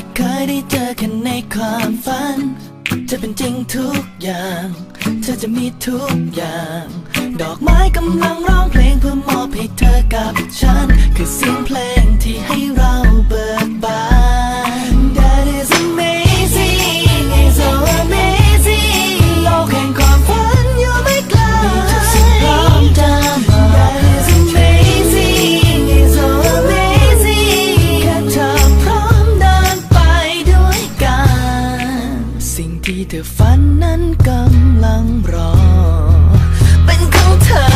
่เคยได้เจอแค่ในความฝันจะเป็นจริงทุกอย่าง เธอจะมีทุกอย่าง ดอกไม้กำลังร้องเพลงเพื่อมอบให้เธอกับฉัน คือเสียงเพลง นั้นกำลังรอ เป็นของเธอ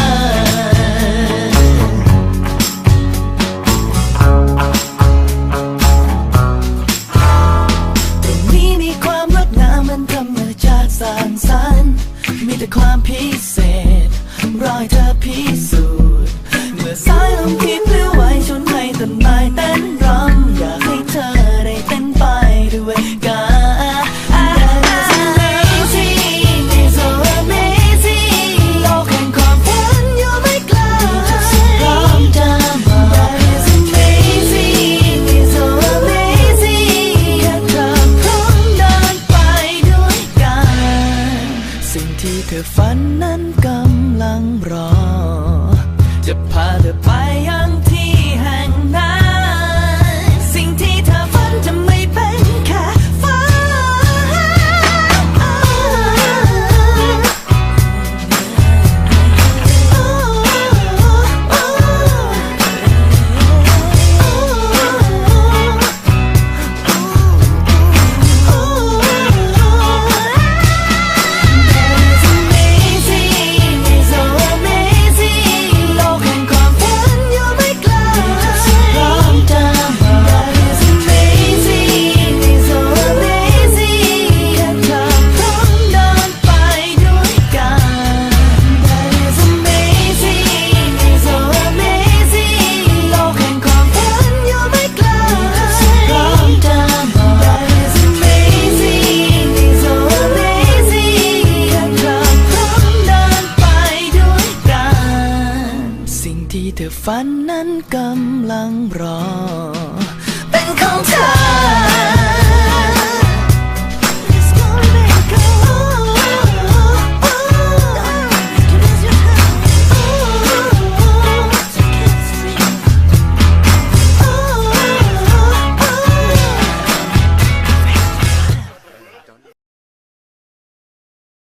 ตรงนี้มีความงดงามมันธรรมชาติสร้างสรรค์มีแต่ความพิเศษันกำลังรอ จะพาเธอไปยัง ฝันนั้นกำลังรอ